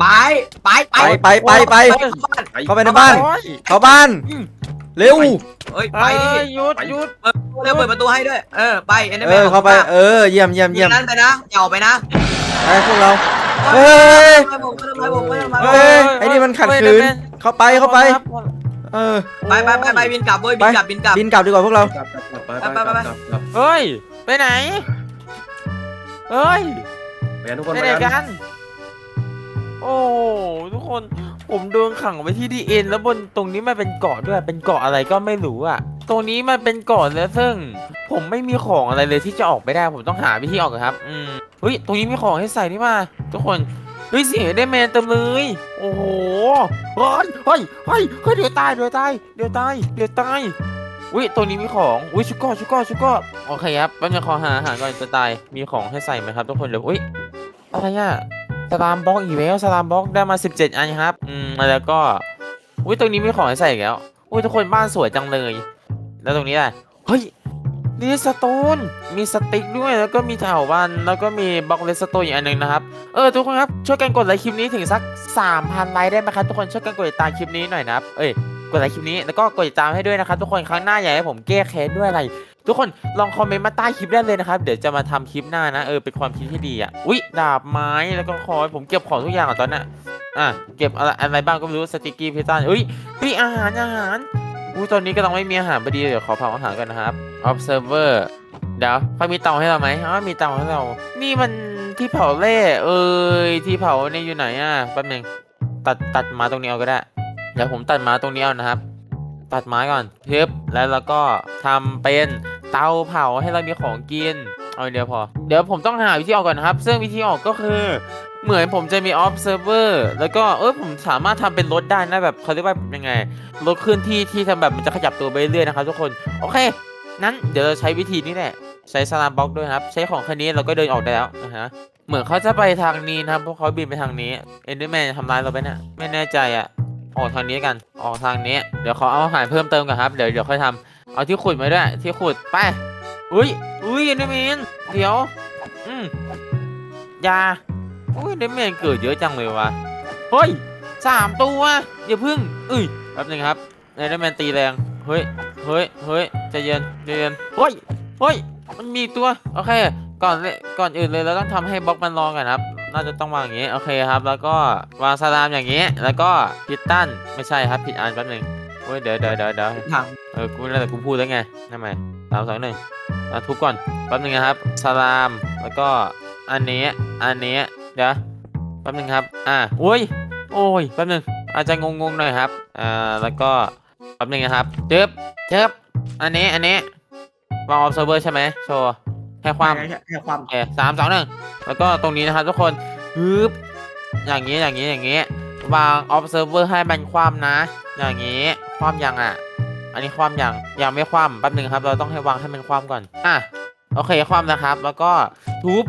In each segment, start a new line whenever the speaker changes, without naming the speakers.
ไปไปไป
ไปไปไปไป เข้าไปในบ้าน
โอ้ย
เข้าบ้าน เร็ว
เอ้ย
เอ
ไปดิ
อหยุดหยุด
เปิดประตูเร็วเปิดประตูให้ด้วยเออไปเอ็นเดอร์
เอ
แมน
อเข้าไป เออ เยี่ยมเยี่ยม
เยี่
เยี่
ย
ย
ม
ม
นั้นไปนะอย่าออกไปนะ
ไปพวกเรา เฮ้ย
ไม่ผมไม่ผมไม่ผมไม่
เฮ้ย ไอ้นี่มันขัดขืน เข้าไป เข้าไป เออ
ไปไปไปไปบินกลับเว้ยบินกลับบินกลับ
บินกลับดีกว่าพวกเรา
ไปไปไปไป
เฮ้ย ไปไหนเฮ้ย
ไปกันทุกคน
ไป
ไป
ไหน
กั
กันน โอ้ทุกคนผมโดนขังไว้ที่ดีเอ็นแล้วบนตรงนี้มันเป็นเกาะด้วยเป็นเกาะอะไรก็ไม่รู้อะ ตรงนี้มันเป็นเกาะแล้วซึ่ง ผมไม่มีของอะไรเลยที่จะออกไปได้ ผมต้องหาวิธีออกครับ อืมเฮ้ยตรงนี้มีของให้ใส่นี่มาทุกคนเฮ้ยเสียได้แมนเต็มเลย โอ้โหเฮ้ยเฮ้ยเฮ้ยเฮ้ยเดี๋ยวตายเดี๋ยวตายเดี๋ยวตายเดี๋ยวตายอุ้ยตรงนี้มีของ อุ้ยชุกก้อชุกก้อชุกก้อโอเคครับแป๊บนึงขอหาอาหารก่อนจะตาย มีของให้ใส่ไหมครับทุกคนเดี๋ยวอุ้ยอะไรอะ สลามบล็อกอีกแล้วสลามบล็อกได้มา 17 อันครับ อืมแล้วก็ อุ้ยตรงนี้มีของให้ใส่อีกแล้ว อุ้ยทุกคนบ้านสวยจังเลย แล้วตรงนี้อะไรเฮ้ยนี่สโตน มีสติ๊กด้วยแล้วก็มีเถาวัน แล้วก็มีบล็อกเลสโตนอีกอันหนึ่งนะครับ เออทุกคนครับ ช่วยกันกดไลค์คลิปนี้ถึงสัก 3,000 ไลค์ได้ไหมครับทุกคนช่วยกันกดติดตามคลิปนี้หน่อยนะครับ เอ้ยกดไลค์คลิปนี้แล้วก็กดติดตามให้ด้วยนะครับทุกคนครั้งหน้าอยากให้ผมแก้แค้นด้วยอะไร ทุกคนลองคอมเมนต์มาใต้คลิปได้เลยนะครับ เดี๋ยวจะมาทำคลิปหน้านะ เออเป็นความคิดที่ดีอะอุ๊ยดาบไม้แล้วก็คอยผมเก็บของทุกอย่างก่อนตอนน่ะอะเก็บอะไรอะไรบ้างก็ไม่รู้สติกี้พิซซ่าเฮ้ยเฮ้ยอาหารอาหารอู้ตอนนี้ก็ต้องไม่มีอาหารพอดีเดี๋ยวขอเผาอาหารกันนะครับ observer เดี๋ยวเขามีเตาให้เราไหมอ๋อมีเตาให้เรา นี่มันที่เผาเล่เอ้ยที่เผาเนี่ยอยู่ไหนอะแป๊บนึงตัดตัดมาตรงนี้เอาก็ได้เดี๋ยวผมตัดมาตรงนี้เอานะครับ ตัดไม้ก่อนทึบแล้วเราก็ทำเป็นเตาเผาให้เรามีของกิน เอาเดียวพอ เดี๋ยวผมต้องหาวิธีออกก่อนนะครับ ซึ่งวิธีออกก็คือเหมือนผมจะมี observer แล้วก็เออผมสามารถทำเป็นรถได้นะแบบเขาเรียกว่ายังไงรถเคลื่อนที่ที่ทำแบบมันจะขยับตัวไปเรื่อยนะครับทุกคน โอเค นั้นเดี๋ยวเราใช้วิธีนี้แหละ ใช้สลามบล็อกด้วยครับ ใช้ของแค่นี้เราก็เดินออกได้แล้วนะฮะ เหมือนเขาจะไปทางนี้นะเพราะเขาบินไปทางนี้ เอ็นเดอร์แมนทำร้ายเราไปเนี่ยไม่แน่ใจอะ ออกทางนี้กัน ออกทางนี้ เดี๋ยวขอเอาอาหารเพิ่มเติมกันครับ เดี๋ยวเดี๋ยวค่อยทำเอาที่ขุดมาด้วย ที่ขุดไป อุ้ย อุ้ยเอ็นเดอร์แมนเดี๋ยว อืมยา อุ้ยเอ็นเดอร์แมนเกิดเยอะจังเลยวะ เฮ้ยสามตัวอย่าพึ่งเอ้ยแป๊บนึงครับเอ็นเดอร์แมนตีแรง เฮ้ย เฮ้ย เฮ้ยใจเย็นใจเย็น เฮ้ย เฮ้ย มันมีตัว โอเค ก่อนเลยก่อนอื่นเลยเราต้องทำให้บล็อกมันรองก่อนครับ น่าจะต้องวางอย่างนี้ โอเคครับ แล้วก็วางสลามอย่างนี้ แล้วก็พิตตัน ไม่ใช่ครับ ผิดอันแป๊บหนึงเฮ้ย เดี๋ยวเดี๋ยวเดี๋ยวเดี๋ยว
ทาง
เออ กูนั่นแหละกูพูดแล้วไงทำไมสามสองหนึ่งอะทุบก่อน แป๊บหนึงนะครับสลาม แล้วก็อันนี้ อันนี้ เดี๋ยว แป๊บหนึงครับ อะโอ้ย โอ้ย แป๊บหนึง อาจจะงงๆหน่อยครับ อ่า แล้วก็ แป๊บหนึงนะครับเจ็บเจ็บอันนี้ อันนี้ วาง observer ใช่ไหมโชว์ ให้ความ
ให้ความ
โอเคสามสองหนึ่งแล้วก็ตรงนี้นะครับทุกคนฮึบอย่างนี้อย่างนี้อย่างนี้ วาง observer ให้มันคว่ำนะ อย่างนี้คว่ำยังอะ อันนี้คว่ำยังยังไม่คว่ำแป๊บหนึงครับ เราต้องให้วางให้มันคว่ำก่อนอะโอเคคว่ำนะครับ แล้วก็ทุบ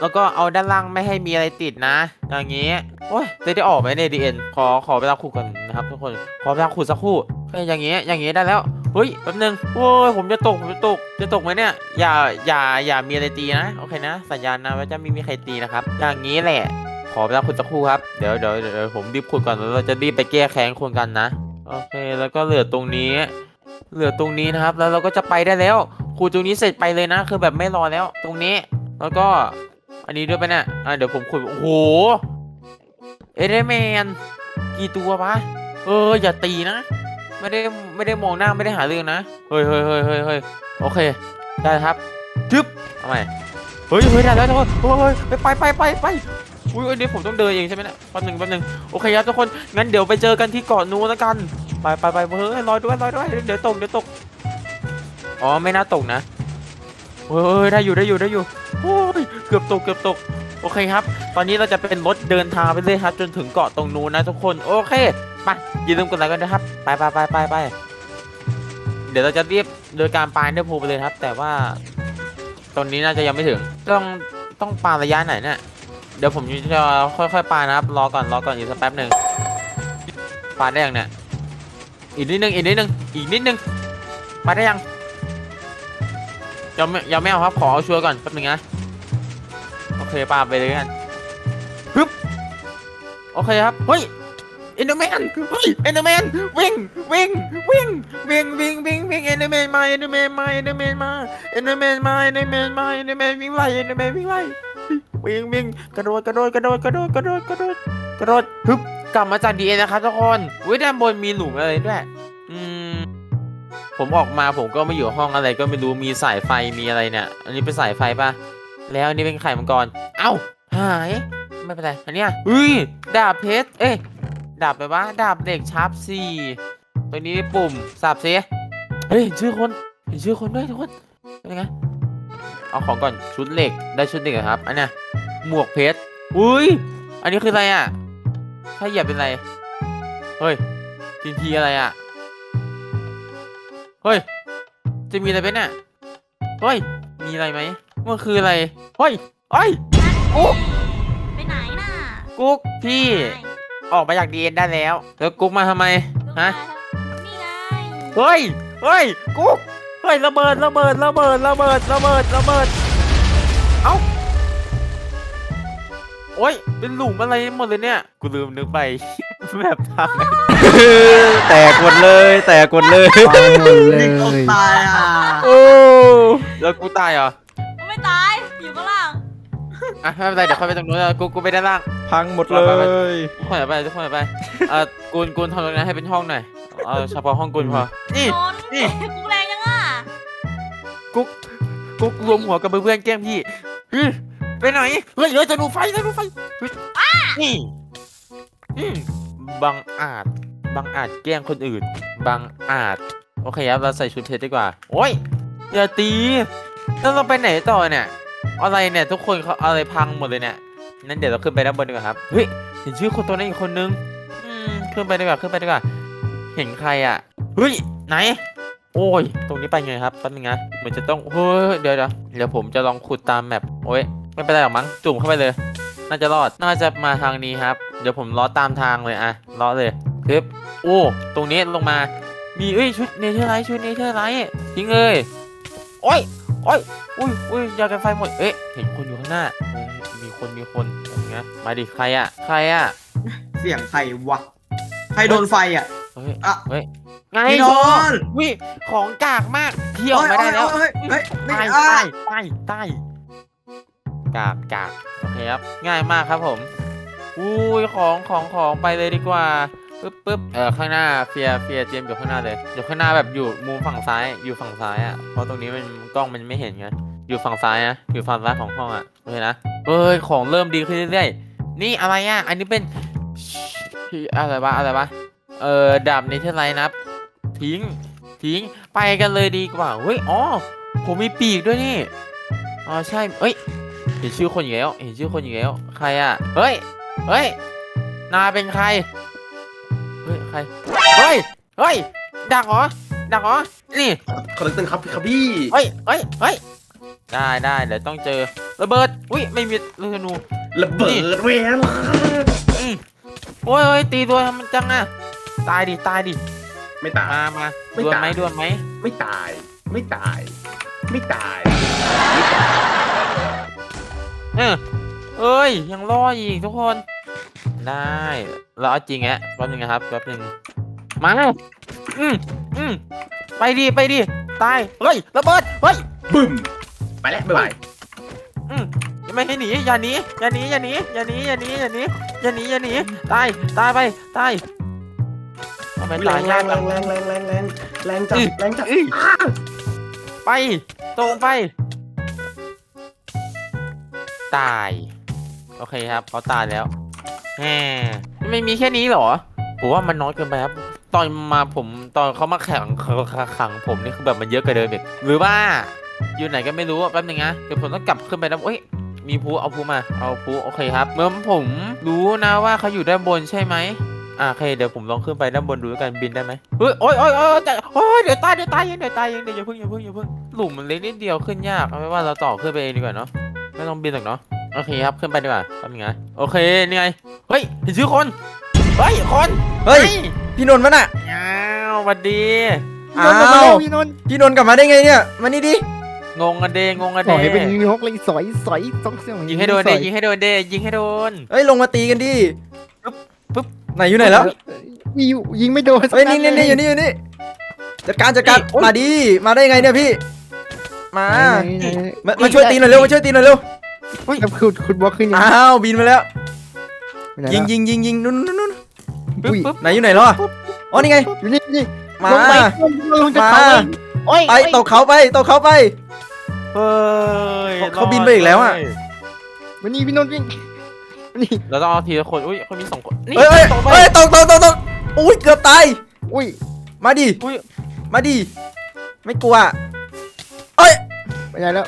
แล้วก็เอาด้านล่างไม่ให้มีอะไรติดนะ อย่างนี้โอ้ยจะได้ออกไหมในดีเอ็นขอขอเวลาขุดก่อนนะครับทุกคนขอเวลาขุดสักครู่โอเคอย่างนี้อย่างนี้ได้แล้ว เฮ้ยแป๊บนึงโอ้ยผมจะตกผมจะตกจะตกไหมเนี่ยอย่าอย่าอย่ามีอะไรตีนะโอเคนะ สัญญาณนะว่าจะไม่มีใครตีนะครับ อย่างนี้แหละ ขอเวลาขุดสักครู่ครับเดี๋ยวเดี๋ยวเดี๋ยวผมรีบขุดก่อนแล้วเราจะรีบไปแก้แค้นคนกันนะโอเคแล้วก็เหลือตรงนี้ เหลือตรงนี้นะครับ แล้วเราก็จะไปได้แล้วขุดตรงนี้เสร็จไปเลยนะ คือแบบไม่รอแล้ว ตรงนี้แล้วก็ อันนี้ด้วยไปเนี่ยอะเดี๋ยวผมขุดโอ้โหเอเดแมนกี่ตัวปะเอออย่าตีนะ ไม่ได้ไม่ได้มองหน้าไม่ได้หาเรื่องนะ เฮ้ยเฮ้ยเฮ้ยเฮ้ยเฮ้ยโอเค ได้ครับจึ๊บทำไมเฮ้ยเฮ้ยได้แล้วทุกคนเฮ้ยเฮ้ยไปไปไปไปอุ้ยอันนี้ผมต้องเดินเองใช่ไหมเนี่ยแป๊บหนึ่งแป๊บหนึ่งโอเคครับทุกคน งั้นเดี๋ยวไปเจอกันที่เกาะนู้นแล้วกัน ไปไปไปเฮ้ยลอยด้วยลอยด้วย เดี๋ยวตกเดี๋ยวตก อ๋อไม่น่าตกนะเฮ้ยได้อยู่ได้อยู่ได้อยู่โอ้ยเกือบตกเกือบตก โอเคครับ ตอนนี้เราจะเป็นรถเดินทางไปเลยครับจนถึงเกาะตรงนู้นนะทุกคน โอเค ไปอย่าลืมกดไลค์กันนะครับ ไปไปไปไปไปเดี๋ยวเราจะเรียบโดยการปาเดอร์พูไปเลยครับ แต่ว่าตรงนี้น่าจะยังไม่ถึง ต้องต้องปาระยะไหนเนี่ยเดี๋ยวผมจะค่อยๆปานะครับ รอก่อนรอก่อนอีกสักแป๊บหนึ่งปาได้ยังเนี่ยอีกนิดนึงอีกนิดนึงอีกนิดนึงปาได้ยังยังไม่ยังไม่เอาครับขอเอาชัวร์ก่อนแป๊บนึงนะโอเคปาไปเลยกันฮึบโอเคครับเฮ้ย เอนเดอร์แมนเฮ้ยเอนเดอร์แมนวิ่งวิ่งวิ่งวิ่งวิ่งวิ่งวิ่งเอนเดอร์แมนมาเอนเดอร์แมนมาเอนเดอร์แมนมาเอนเดอร์แมนมาเอนเดอร์แมนมาเอนเดอร์แมนวิ่งไล่เอนเดอร์แมนวิ่งไล่วิ่งวิ่งกระโดดกระโดดกระโดดกระโดดกระโดดกระโดดกระโดดฮึบกลับมาจากดีเอ็นนะครับทุกคนวิด้านบนมีหลุมอะไรด้วยอืมผมออกมาผมก็ไม่อยู่ห้องอะไรก็ไม่รู้มีสายไฟมีอะไรเนี่ย อันนี้เป็นสายไฟปะแล้วอันนี้เป็นไข่มังกรเอ้าหายไม่เป็นไรอันเนี้ยเฮ้ยดาบเพชรเอ้ย ดาบไปวะดาบเหล็กชาร์ปสี่ตัวนี้ปุ่มสับเสียเฮ้ยเห็นชื่อคนเห็นชื่อคนด้วยทุกคนเป็นไงเอาของก่อนชุดเหล็กได้ชุดเหล็กเหรอครับอันเนี้ยหมวกเพชรอุ้ยอันนี้คืออะไรอะถ้าเหยียบเป็นไรเฮ้ยทีทีอะไรอะเฮ้ยจะมีอะไรไหมเนี่ยเฮ้ยมีอะไรไหมมันคืออะไรเฮ้ยเฮ้ยกุ๊ก
ไปไหนน่ะ
กุ๊กพี่ ออกมาจากดีเอ็นได้แล้วแล้วกุ๊กมาทำไม ฮะ
นี่ไง
เฮ้ย เฮ้ย กุ๊ก เฮ้ยระเบิดระเบิดระเบิดระเบิดระเบิดระเบิด เอ้า โอ้ย เป็นหลุมอะไรหมดเลยเนี่ย กูลืมนึกไป แบบทำไง
แตกหมดเลย แตกหมดเลย
ตายหมดเล
นี่เขา
ย
ตายอะ
โอ้
แล้วกูตายเหรอ
ไม่ตายอยู่ข้างล่าง
อะไม่เป็นไรเดี๋ยวค่อยไปตรงนู้นกูกูไปด้านล่าง
พังหมดเลย
ทุกคนอย่าไปทุกคนอย่าไปเอ่อกูนกูนทำตรงนั้นให้เป็นห้องหน่อยเอาเฉพาะห้องกูนพอนี่
โดน
นี่
กูแรงยังอะ
กุ๊กกุ๊กรวมหัวกับเพื่อนๆแกล้งพี่อือไปไหนเฮ้ยเฮ้ยจะดูไฟจะดูไฟเฮ้ยนี่อืมบังอาจบังอาจแกล้งคนอื่นบังอาจโอเคครับเราใส่ชุดเพชรดีกว่า โอ้ยอย่าตีแล้วเราไปไหนต่อเนี่ย อะไรเนี่ยทุกคนเขาอะไรพังหมดเลยเนี่ยนั้นเดี๋ยวเราขึ้นไปด้านบนดีกว่าครับเฮ้ยเห็นชื่อคนตัวนั้นอีกคนนึงอืมขึ้นไปดีกว่าขึ้นไปดีกว่าเห็นใครอะเฮ้ยไหน โอ้ย ตรงนี้ไปไงครับแป๊บนึงนะเหมือนจะต้องเฮ้ยเดี๋ยวเดี๋ยวเดี๋ยวผมจะลองขุดตามแมปโอ้ยไม่เป็นไรหรอกมั้งจุ่มเข้าไปเลย น่าจะรอดน่าจะมาทางนี้ครับ เดี๋ยวผมล้อตามทางเลยอะล้อเลยปึ๊บโอ้ตรงนี้ลงมามีเอ้ยชุดเนเธอร์ไลท์ชุดเนเธอร์ไลท์ทิ้งเลยโอ้ย โอ้ยอุ้ยอุ้ยยากันไฟหมด เอ๊ะ เห็นคนอยู่ข้างหน้าเฮ้ยมีคน มีคนอย่างเงี้ยมาดิ ใครอะใครอะ
เสียงใครวะ ใครโดนไฟอะ
เฮ้ย
อะ
เฮ้ย ไง
พี่นอน
วิของกากมากเที่ยวไม่ได้แล้ว
เฮ้ยเฮ้ยเฮ้ย
ตาย
อะ
ตายตายตายกากกากโอเคครับ ง่ายมากครับผมอุ้ยของของของไปเลยดีกว่า ปึ๊บปึ๊บเออข้างหน้าเฟียเฟียเจมอยู่ข้างหน้าเลยอยู่ข้างหน้าแบบอยู่มุมฝั่งซ้ายอยู่ฝั่งซ้ายอะเพราะตรงนี้มันกล้องมันไม่เห็นไงอยู่ฝั่งซ้ายนะอยู่ฝั่งซ้ายของห้องอะโอเคนะเอ้ยของเริ่มดีขึ้นเรื่อยๆนี่อะไรอะอันนี้เป็นอะไรวะอะไรวะเออดาบเนเธอร์ไลท์นะครับทิ้งทิ้งไปกันเลยดีกว่าเฮ้ยอ๋อผมมีปีกด้วยนี่อ๋อใช่เอ้ยเห็นชื่อคนอีกแล้วเห็นชื่อคนอีกแล้วใครอะเฮ้ยเฮ้ยนาเป็นใคร ครเฮ้ยเฮ้ยดักเหรอดักเหรอนี่
ขอตึงครับครับพี่
เฮ้ยเฮ้ยเฮ้ยได้ได้เดี๋ยวต้องเจอระเบิดอุ้ยไม่มีลูกธนู
ระเบิดเวลา
อืมโอ้ยโอ้ยตีตัวมันจังอะตายดิตายดิ
ไม่ตาย
มามา
ไม่
ดวล
ตาย
ไหมดวลไหม
ไม่ตาย ไม่ตาย ไม่ตาย
เออเอ้ยยังรออีกทุกคน ได้เราเอาจริงแอะแป๊บนึงนะครับแป๊บนึงมาอืมอืมไปดิไปดิตายเฮ้ยระเบิดเฮ้ย
บึ้มไปแล้วบ๊ายบาย
อืมไม่ให้หนีอย่าหนีอย่าหนีอย่าหนีอย่าหนีอย่าหนีอย่าหนีอย่าหนีอย่าหนีตายตายไปตายทำไม
แร
ตาย
งแร
ยาก
งแร
จัง
งแรงแรงแรงแรงแรงจัด
อื้อ
แรงจัด
อื้อ
อ้าว
ไป ตรงไป ตาย โอเคครับเขาตายแล้ว แหมไม่มีแค่นี้เหรอผมว่ามันน้อยเกินไปครับ ตอนมาผมตอนเขามาแข่งขังผมนี่คือแบบมันเยอะเกว่าเดิมอีกหรือว่าอยู่ไหนก็ไม่รู้แป๊บนึงนะเดี๋ยวผมต้องกลับขึ้นไปแล้วเอ้ยมีภูเอาภูมา เอาภูโอเคครับเมื่อผมรู้นะว่าเขาอยู่ด้านบนใช่ไหมอ่าโอเคเดี๋ยวผมลองขึ้นไปด้านบนดูกันบินได้ไหมเฮ้ยโอ้ยโอ้ยโอ้ยแต่โอ้ยเดี๋ยวตายเดี๋ยวตายเองเดี๋ยวตายเองเดี๋ยวอย่าเพิ่งอย่าเพิ่งอย่าเพิ่งหลุมมันเล็กนิดเดียวขึ้นยากเอาไว้ว่าเราต่อขึ้นไปเองดีกว่าเนาะไม่ต้องบินหรอกเนาะ โอเคครับขึ้นไปดีกว่าแป๊บนึงนะโอเคนี่ไงเฮ้ยเห็นชื่อคนเฮ้ยคน
เฮ้ย
ไง
พี่นนท์มันอะ
อ้าวสวัสดี
อ้าว
พี่นนท์
พี่นนท์กลับมาได้ไงเนี่ยมานี่ดิ
งงกันเดงงกัน
บ
เด
อกให้เป็นยิงฮกเลยสอยสอยต้องเสียง
ยิงให้โดนเดยิงให้โดนเดยิงให้โดน
เฮ้ยลงมาตีกันดิไหนอยู่ไหนแล้ว
ยิงยิงไม่โดนสัก
เฮ้ยนี่
ด
นี่
ล
นี่อยู่นี่อยู่นี่จัดการจัดการ
นี่โอ๊ย
มาดิมาได้ไงเนี่ยพี่มา
ไหนไหนไหน
มามาช่วยตีหน่อยเร็วมาช่วยตีหน่อยเร็ว
แล้วคุณคุณบล็อกขึ้นนี่
อ้าวบินมาแล้ว
ไปไหน
ยิง
แล้ว
ยิงยิงยิงนู่นนู่นนู่น
ปึ๊บ
อุ้ย
ปึ๊บ
ไหนอยู่ไหนแล้วอะอ๋อนี่ไง
อยู่นี่นี่
มา
ลงไปลงจากเขา
มา
ไปโอ้ย
ไปตกเขาไปตกเขาไป
เฮ้ย
เขาเขาบินไปอีกแล้วอะ
วันนี้พี่นนท์วิ่งวันนี้
เราต้องเอาทีละคน อุ้ยเขามีสองคน นี่
เฮ้ยเฮ้ย
ตกไป
เฮ้ยตกตกตกตกอุ้ยเกือบตาย
อุ้ย
มาดิ
อุ้ย
มาดิไม่กลัวเอ้ย
ไปไหนแล้ว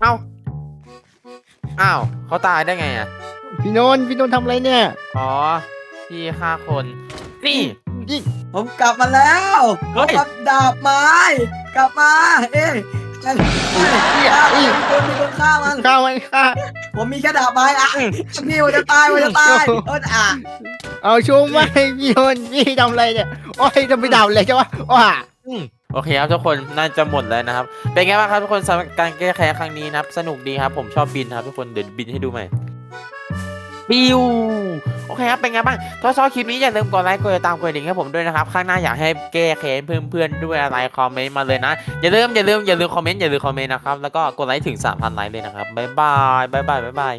เอ้า อ้าวเขาตายได้ไงอะ
พี่นนท์พี่นนท์ทำอะไรเนี่ย
อ๋อพี่ฆ่าคน นี่
ยิง
ผมกลับมาแล้ว
เฮ้ย
กับดาบไม้ กลับมาเอ้ยเอ้ยมีคนมีคนฆ่ามัน
ข้าวมันข้า
ผมมีแค่ดาบไม้อะพี่มันจะตายมันจะตายเอออะ
เอาชมไว้พี่นนท์พี่ทำอะไรเนี่ยโอ้ยทำไม่ดาวเลยใช่ปะว้า
โอเคครับทุกคนน่าจะหมดแล้วนะครับ เป็นไงบ้างครับทุกคนสำหรับการแก้แค้นครั้งนี้นะครับสนุกดีครับผมชอบบินครับทุกคนเดี๋ยวบินให้ดูใหม่บิวโอเคครับเป็นไงบ้างถ้าชอบคลิปนี้อย่าลืมกดไลค์กดติดตามกดดิ่งให้ผมด้วยนะครับข้างหน้าอยากให้แก้แค้นเพื่อนๆด้วยอะไรคอมเมนต์มาเลยนะอย่าลืมอย่าลืมอย่าลืมคอมเมนต์อย่าลืมคอมเมนต์นะครับแล้วก็กดไลค์ถึง3,000ไลค์เลยนะครับบ๊ายบายบ๊ายบายบ๊ายบาย